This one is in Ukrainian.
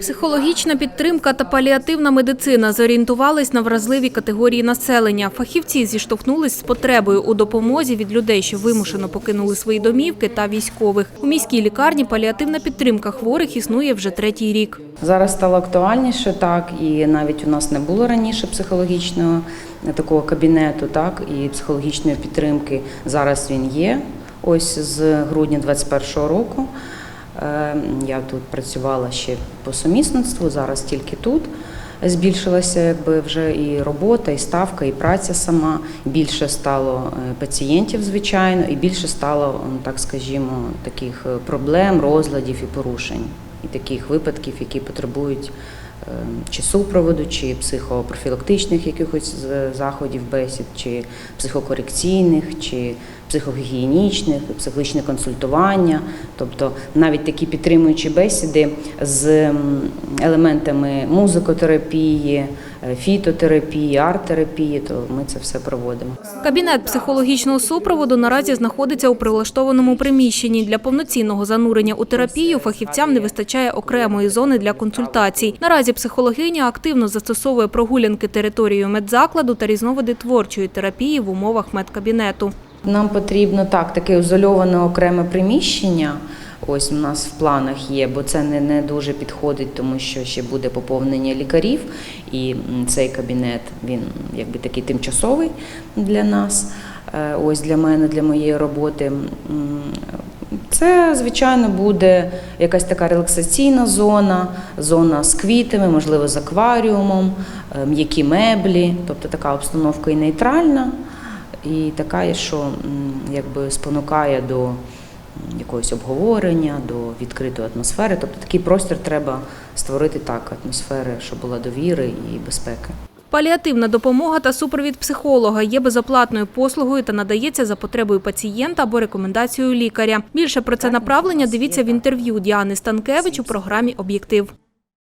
Психологічна підтримка та паліативна медицина зорієнтувались на вразливі категорії населення. Фахівці зіштовхнулись з потребою у допомозі від людей, що вимушено покинули свої домівки, та військових. У міській лікарні паліативна підтримка хворих існує вже третій рік. Зараз стало актуальніше, так і навіть у нас не було раніше психологічного такого кабінету, так і психологічної підтримки. Зараз він є. Ось з грудня 2021 року. Е, Я тут працювала ще по сумісництву, зараз тільки тут. Збільшилася якби вже і робота, і ставка, і праця сама. Більше стало е, пацієнтів, звичайно, і більше стало, так скажімо, таких е, проблем, розладів і порушень, і таких випадків, які потребують чи супроводу, чи психопрофілактичних якихось заходів, бесід, чи психокорекційних, чи психогігієнічних, психологічне консультування, тобто навіть такі підтримуючі бесіди з елементами музикотерапії, фітотерапії, арт-терапії, то ми це все проводимо. Кабінет психологічного супроводу наразі знаходиться у прилаштованому приміщенні. Для повноцінного занурення у терапію фахівцям не вистачає окремої зони для консультацій. Наразі психологиня активно застосовує прогулянки територією медзакладу та різновиди творчої терапії в умовах медкабінету. Нам потрібно так, таке ізольоване окреме приміщення. Ось у нас в планах є, бо це не, не дуже підходить, тому що ще буде поповнення лікарів, і цей кабінет він якби такий тимчасовий для нас. Е, Ось для мене, для моєї роботи. Це, звичайно, буде якась така релаксаційна зона, зона з квітами, можливо, з акваріумом, м'які меблі, тобто така обстановка і нейтральна, і така, що якби спонукає до якогось обговорення, до відкритої атмосфери. Тобто такий простір треба створити так, атмосфери, щоб була довіри і безпеки. Паліативна допомога та супровід психолога є безоплатною послугою та надається за потребою пацієнта або рекомендацією лікаря. Більше про це направлення дивіться в інтерв'ю Діани Станкевич у програмі Об'єктив.